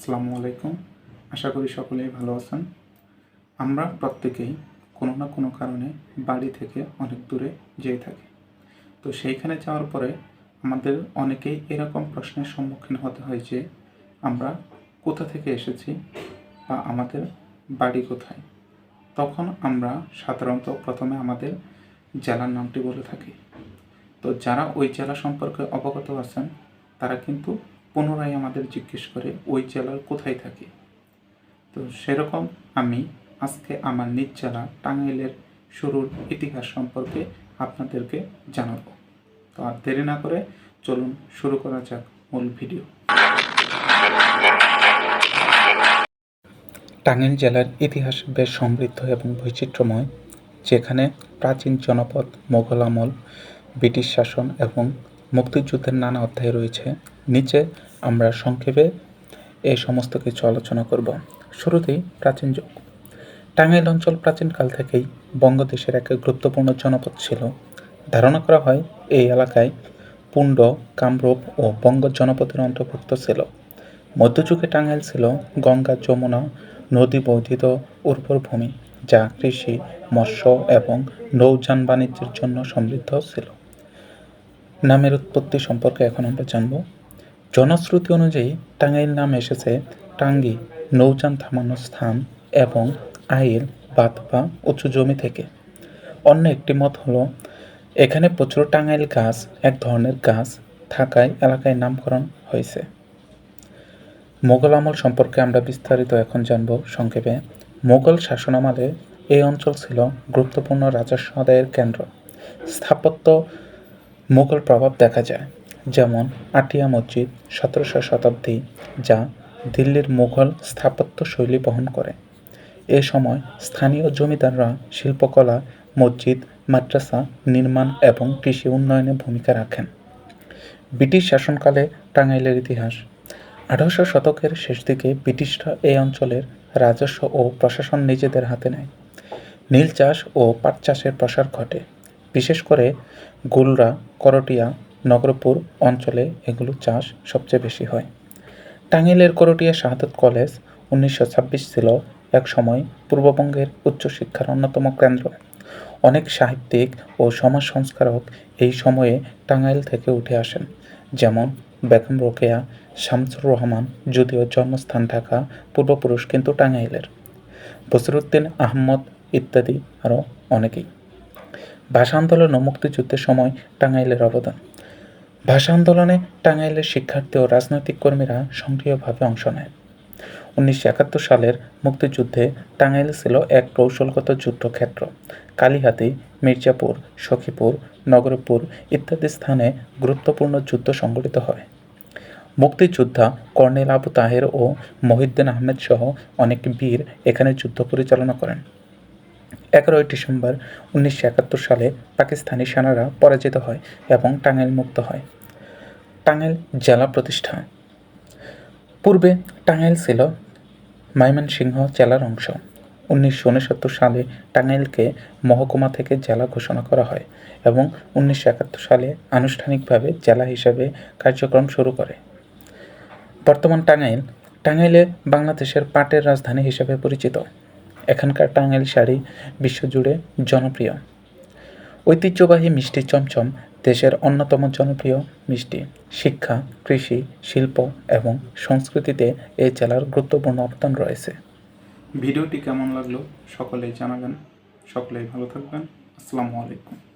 আসসালামু আলাইকুম। আশা করি সকলেই ভালো আছেন। আমরা প্রত্যেকেই কোনো না কোনো কারণে বাড়ি থেকে অনেক দূরে যেয়ে থাকি। তো সেইখানে যাওয়ার পরে আমাদের অনেকেই এরকম প্রশ্নের সম্মুখীন হতে হয় যে, আমরা কোথা থেকে এসেছি বা আমাদের বাড়ি কোথায়? তখন আমরা সাধারণত প্রথমে আমাদের জেলার নামটি বলে থাকি। তো যারা ওই জেলা সম্পর্কে অবগত আছেন, তারা কিন্তু পুনরায় আমাদের জিজ্ঞেস করে, ওই জেলার কোথায় থাকে? তো সেরকম আমি আজকে আমার নিজ জেলা টাঙ্গাইলের শুরুর ইতিহাস সম্পর্কে আপনাদেরকে জানাব। তো আর দেরি না করে চলুন শুরু করা যাক মূল ভিডিও। টাঙ্গাইল জেলার ইতিহাস বেশ সমৃদ্ধ এবং বৈচিত্র্যময়, যেখানে প্রাচীন জনপদ, মোগল আমল, ব্রিটিশ শাসন এবং মুক্তিযুদ্ধের নানা অধ্যায় রয়েছে। নিচে আমরা সংক্ষেপে এই সমস্ত কিছু আলোচনা করব। শুরুতেই প্রাচীন যুগ। টাঙ্গাইল অঞ্চল প্রাচীনকাল থেকেই বঙ্গদেশের এক গুরুত্বপূর্ণ জনপদ ছিল। ধারণা করা হয় এই এলাকায় পুণ্ড, কামরূপ ও বঙ্গ জনপদের অন্তর্ভুক্ত ছিল। মধ্যযুগে টাঙ্গাইল ছিল গঙ্গা, যমুনা, নদী বর্ধিত উর্বর ভূমি যা কৃষি, মৎস্য এবং নৌযান বাণিজ্যের জন্য সমৃদ্ধ ছিল। নামের উৎপত্তি সম্পর্কে এখন আমরা জানব। জনশ্রুতি অনুযায়ী টাঙ্গাইল নাম এসেছে টাঙ্গি নৌযান থামানোর স্থান এবং আইল বাত বা উঁচু জমি থেকে। অন্য একটি মত হলো, এখানে প্রচুর টাঙ্গাইল গাছ, এক ধরনের গাছ থাকায় এলাকায় নামকরণ হয়েছে। মোগল আমল সম্পর্কে আমরা বিস্তারিত এখন জানব সংক্ষেপে। মোগল শাসনামলে এই অঞ্চল ছিল গুরুত্বপূর্ণ রাজস্ব আদায়ের কেন্দ্র। স্থাপত্য মোগল প্রভাব দেখা যায়। যেমন আটিয়া মসজিদ সতেরোশো শতাব্দী, যা দিল্লির মুঘল স্থাপত্য শৈলী বহন করে। এ সময় স্থানীয় জমিদাররা শিল্পকলা, মসজিদ, মাদ্রাসা নির্মাণ এবং কৃষি উন্নয়নে ভূমিকা রাখেন। ব্রিটিশ শাসনকালে টাঙ্গাইলের ইতিহাস। আঠারোশো শতকের শেষ দিকে ব্রিটিশরা এই অঞ্চলের রাজস্ব ও প্রশাসন নিজেদের হাতে নেয়। নীল চাষ ও পাট চাষের প্রসার ঘটে। বিশেষ করে গুলরা, করটিয়া নগরপুর অঞ্চলে এগুলো চাষ সবচেয়ে বেশি হয়। টাঙ্গাইলের করটিয়া শাহাদত কলেজ উনিশশো ছাব্বিশ ছিল এক সময় পূর্ববঙ্গের উচ্চশিক্ষার অন্যতম কেন্দ্র। অনেক সাহিত্যিক ও সমাজ সংস্কারক এই সময়ে টাঙ্গাইল থেকে উঠে আসেন, যেমন বেগম রোকেয়া, শামসুর রহমান, যদিও জন্মস্থান ঢাকা, পূর্বপুরুষ কিন্তু টাঙ্গাইলের। বসিরুদ্দিন আহমদ ইত্যাদি আরও অনেকেই। ভাষা আন্দোলন ও মুক্তিযুদ্ধের সময় টাঙ্গাইলের অবদান। ভাষা আন্দোলনে টাঙ্গাইলের শিক্ষার্থী ও রাজনৈতিক কর্মীরা সক্রিয়ভাবে অংশ নেয়। উনিশশো একাত্তর সালের মুক্তিযুদ্ধে টাঙ্গাইল ছিল এক কৌশলগত যুদ্ধক্ষেত্র। কালীহাতি, মির্জাপুর, সখীপুর, নগরপুর ইত্যাদি স্থানে গুরুত্বপূর্ণ যুদ্ধ সংঘটিত হয়। মুক্তিযোদ্ধা কর্নেল আবু তাহের ও মহিউদ্দিন আহমেদ সহ অনেক বীর এখানে যুদ্ধ পরিচালনা করেন। এগারোই ডিসেম্বর উনিশশো একাত্তর সালে পাকিস্তানি সেনারা পরাজিত হয় এবং টাঙ্গাইল মুক্ত হয়। টাঙ্গাইল জেলা প্রতিষ্ঠা। পূর্বে টাঙ্গাইল ছিল ময়মনসিংহ জেলার অংশ। উনিশশো উনসত্তর সালে টাঙ্গাইলকে মহকুমা থেকে জেলা ঘোষণা করা হয় এবং উনিশশো একাত্তর সালে আনুষ্ঠানিকভাবে জেলা হিসেবে কার্যক্রম শুরু করে। বর্তমান টাঙ্গাইল, টাঙ্গাইলে বাংলাদেশের পাটের রাজধানী হিসেবে পরিচিত। এখানকার টাঙ্গাইল শাড়ি বিশ্বজুড়ে জনপ্রিয়। ঐতিহ্যবাহী মিষ্টি চমচম দেশের অন্যতম জনপ্রিয় মিষ্টি। শিক্ষা, কৃষি, শিল্প এবং সংস্কৃতিতে এই জেলার গুরুত্বপূর্ণ অবদান রয়েছে। ভিডিওটি কেমন লাগল সকলেই জানাবেন। সকলেই ভালো থাকবেন। আসসালামু আলাইকুম।